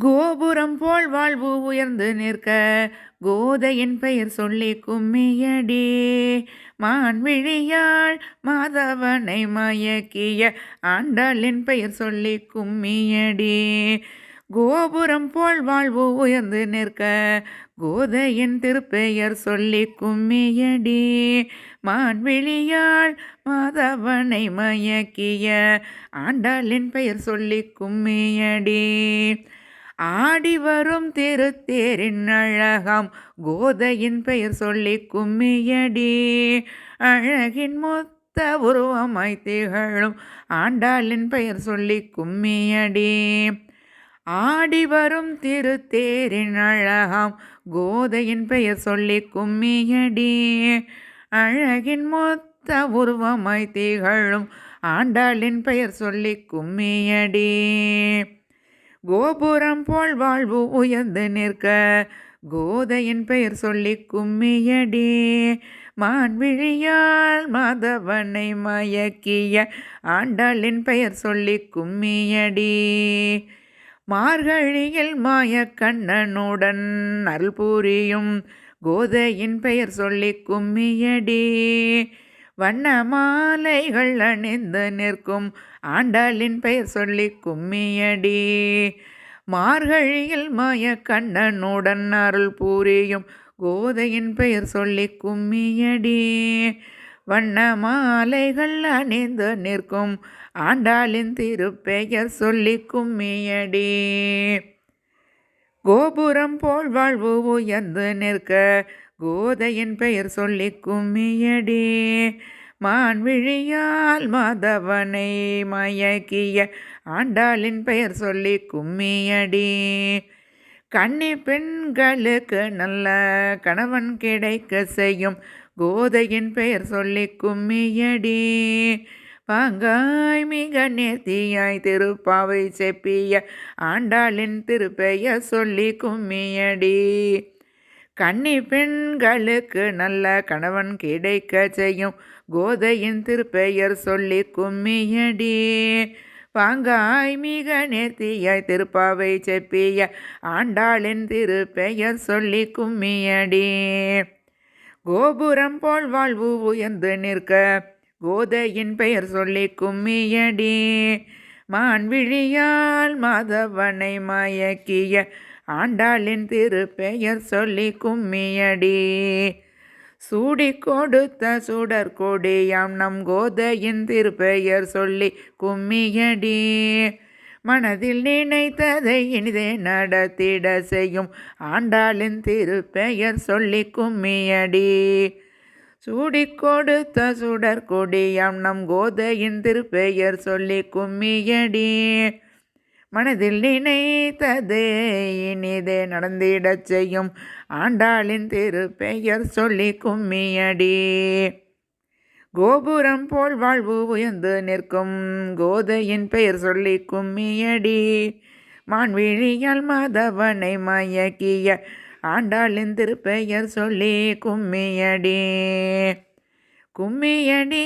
கோபுரம் போல் வாழ்வு உயர்ந்து நிற்க கோதையின் பெயர் சொல்லி கும்மியடி. மான்விழியாள் மாதவனை மயக்கிய ஆண்டாளின் பெயர் சொல்லி கும்மியடி. கோபுரம் போல் வாழ்வு உயர்ந்து நிற்க கோதையின் திருப்பெயர் சொல்லி கும்மியடி. மான்விழியாள் மாதவனை மயக்கிய ஆண்டாளின் பெயர் சொல்லி கும்மியடி. ஆடி வரும் திருத்தேரின் அழகாம். கோதையின் பெயர் சொல்லி கும்மியடி. அழகின் மொத்த உருவமாய் திகழும் ஆண்டாளின் பெயர் சொல்லி கும்மியடி. ஆடி வரும் திருத்தேரின் அழகாம். கோதையின் பெயர் சொல்லி கும்மியடி. அழகின் மொத்த உருவமாய் திகழும் ஆண்டாளின் பெயர் சொல்லி கும்மியடி. கோபுரம் போல் வாழ்வு உயர்ந்து நிற்க கோதையின் பெயர் சொல்லி கும்மியடி. மான்விழியால் மாதவனை மயக்கிய ஆண்டாளின் பெயர் சொல்லி கும்மியடி. மார்கழியில் மாய கண்ணனுடன் அருள் புரியும் கோதையின் பெயர் சொல்லி கும்மியடி. வண்ண மாலைகள் அணிந்து நிற்கும். ஆண்டாளின் பெயர் சொல்லி கும்மியடி. மார்கழியில் மாய கண்ணனுடன் அருள் பூரியும். கோதையின் பெயர் சொல்லி கும்மியடி. வண்ண மாலைகள் அணிந்து நிற்கும். ஆண்டாளின் திருப்பெயர் சொல்லி கும்மியடி. கோபுரம் போல் வாழ்வு உயர்ந்து நிற்க. கோதையின் பெயர் சொல்லி கும்மியடி மான்விழியால் மாதவனை மயக்கிய ஆண்டாளின் பெயர் சொல்லி கும்மியடி கன்னி பெண்களுக்கு நல்ல கணவன் கிடைக்க செய்யும் கோதையின் பெயர் சொல்லி கும்மியடி பாங்காய் மிக நேர்த்தியாய் திருப்பாவை செப்பிய ஆண்டாளின் திருப்பெயர் சொல்லி கும்மியடி கன்னி பெண்களுக்கு நல்ல கணவன் கிடைக்க செய்யும். கோதையின் திருப்பெயர் சொல்லி கும்மியடி. பாங்காய் மிக நேர்த்தியாய் திருப்பாவை செப்பிய. ஆண்டாளின் திருப்பெயர் சொல்லி கும்மியடி. கோபுரம் போல் வாழ்வு உயர்ந்து நிற்க. கோதையின் பெயர் சொல்லி கும்மியடி. மான்விழியால் மாதவனை மயக்கிய. ஆண்டாளின் திருப்பெயர் சொல்லி கும்மியடி சூடி கொடுத்த சுடர் கொடியாம் நம் கோதையின் திருப்பெயர் சொல்லி கும்மியடி மனதில் நினைத்ததை இனிதே நடத்திட செய்யும் ஆண்டாளின் திருப்பெயர் சொல்லி கும்மியடி சூடி கொடுத்த சுடர் கொடியாம் நம் கோதையின் திருப்பெயர் சொல்லி கும்மியடி மனதில் நினைத்ததே இனிதே நடந்திடச் செய்யும். ஆண்டாளின் திருப்பெயர் சொல்லி கும்மியடி. கோபுரம் போல் வாழ்வு உயர்ந்து நிற்கும். கோதையின் பெயர் சொல்லி கும்மியடி. மான்விழியால் மாதவனை மயக்கிய ஆண்டாளின் திருப்பெயர் சொல்லி கும்மியடி. கும்மியடி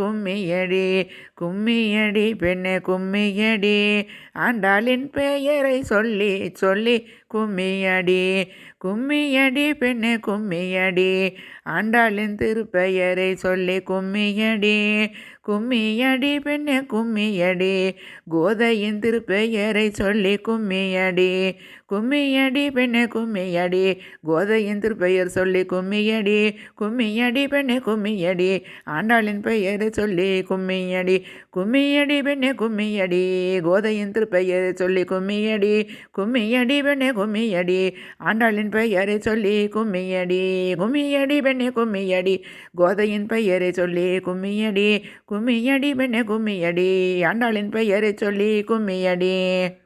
கும்மியடி கும்மியடி பெண்ணே கும்மியடி. ஆண்டாளின் பெயரை சொல்லி சொல்லி கும்மியடி கும்மியடி பெண்ணே கும்மியடி. ஆண்டாளின் திருப்பெயரை சொல்லி கும்மியடி கும்மியடி பெண்ணே கும்மியடி. கோதையின் திருப்பெயரை சொல்லி கும்மியடி கும்மியடி பெண்ணே கும்மியடி. கோதையின் திருப்பெயர் சொல்லி கும்மியடி கும்மியடி பெண்ணே கும்மியடி. ஆண்டாளின் பெயரை சொல்லி கும்மியடி கும்மியடி பெண்ணே கும்மியடி. கோதையின் திருப்பெயரை சொல்லி கும்மியடி கும்மியடி பெண்ணே கும்மியடி. ஆண்டாளின் பெயரை சொல்லி கும்மியடி கும்மியடி பெண்ணே கும்மியடி. கோதையின் பெயரை சொல்லி கும்மியடி கும்மியடி பெண்ணே கும்மியடி. ஆண்டாளின் பெயரை சொல்லி கும்மியடி.